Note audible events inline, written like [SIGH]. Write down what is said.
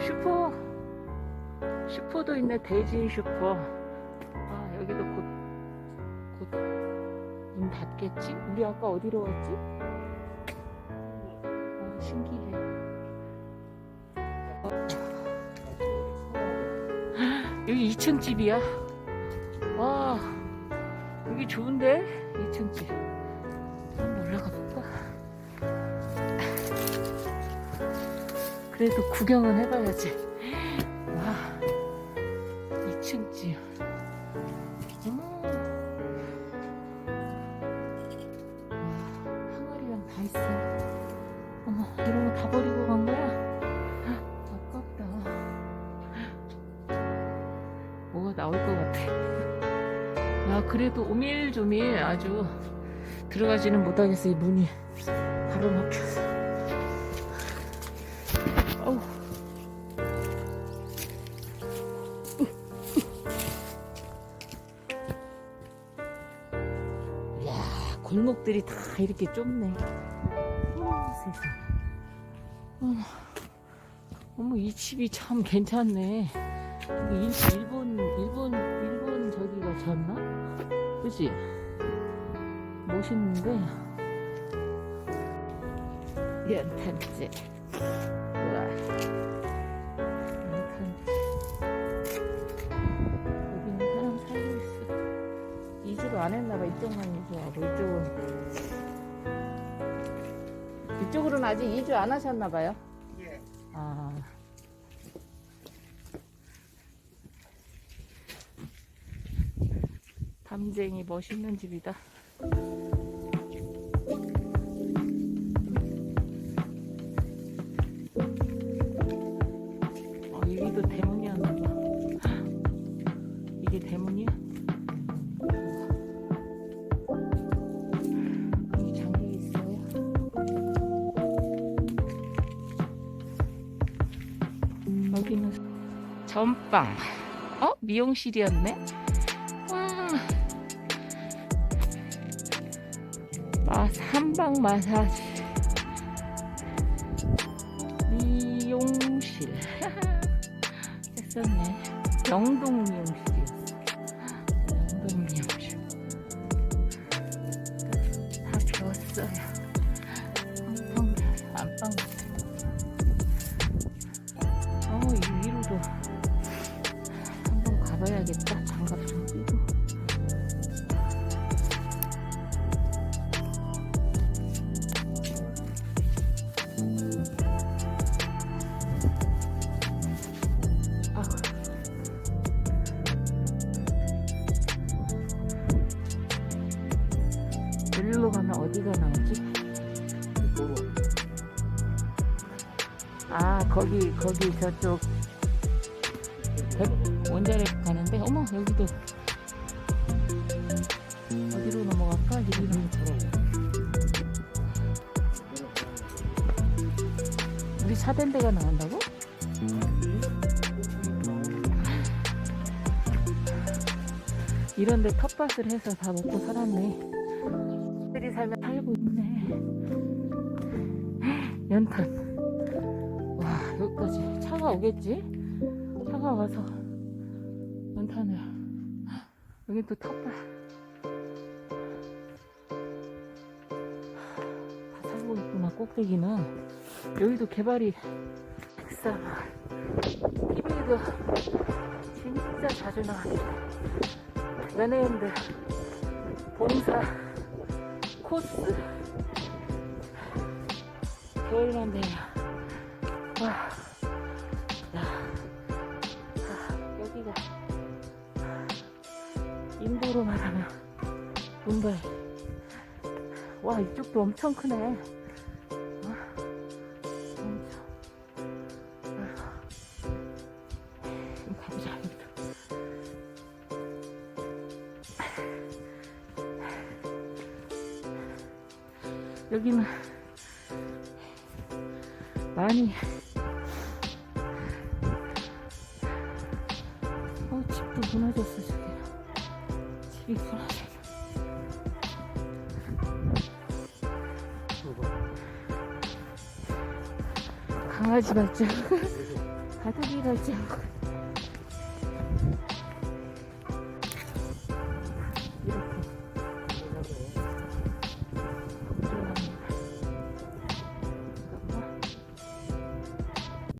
슈퍼. 슈퍼도 있네. 대진 슈퍼. 아 여기도 곧 곧문 닫겠지? 우리 아까 어디로 왔지? 아 신기해. 여기 2층 집이야? 와 여기 좋은데? 2층 집. 한번 올라가 볼 그래도 구경은 해봐야지. 와, 2층 집. 음. 와, 항아리랑 다 있어. 어머, 이런 거 다 버리고 간 거야? 아깝다. 뭐가 나올 것 같아. 야, 그래도 오밀조밀 아주 들어가지는 못하겠어, 이 문이. 바로 막혀서. 골목들이 다 이렇게 좁네. 어, 세상에. 어머, 어머, 이 집이 참 괜찮네. 일, 일본, 일본, 일본 저기가 졌나? 그지? 멋있는데. 연탄재. 우와. 이쪽만 이주하고, 이쪽은. 이쪽으로는 아직 이주 안 하셨나봐요. 예. 아. 담쟁이 멋있는 집이다. 어, 여기도 대문이었나 봐. 이게 대문이야? 전빵. 어? 미용실이었네? 와. 마, 한방 마사지. 미용실. [LAUGHS] 했었네. 영동 미용실이었어. 영동 미용실. 다 배웠어요. 안방, 안방. 가봐야겠다. 장갑 좀 끼고. 아. 여기로 가면 어디가 나오지? 아 거기 거기 저쪽 백- 원자력 가는데 어머 여기도. 어디로 넘어갈까? 여기로 우리 차된 데가 나간다고? 이런데 텃밭을 해서 다 먹고 살았네. 들이 살면 살고 있네. 연탄. 와 여기까지 차가 오겠지? 차가 와서. 연탄을. 여기 또 텃밭 다 살고 있구나 꼭대기는. 여기도 개발이 백사마을 TV도 진짜 자주 나왔네 연예인들 봉사 코스. 겨울만데야 와, 아, 여기가 인도로 말하면 문바이. 와, 이쪽도 엄청 크네. 가보자, 여기도. 여기는 많이 무너졌어 저기 집이 무너져 강아지 발자 바닥이 발자국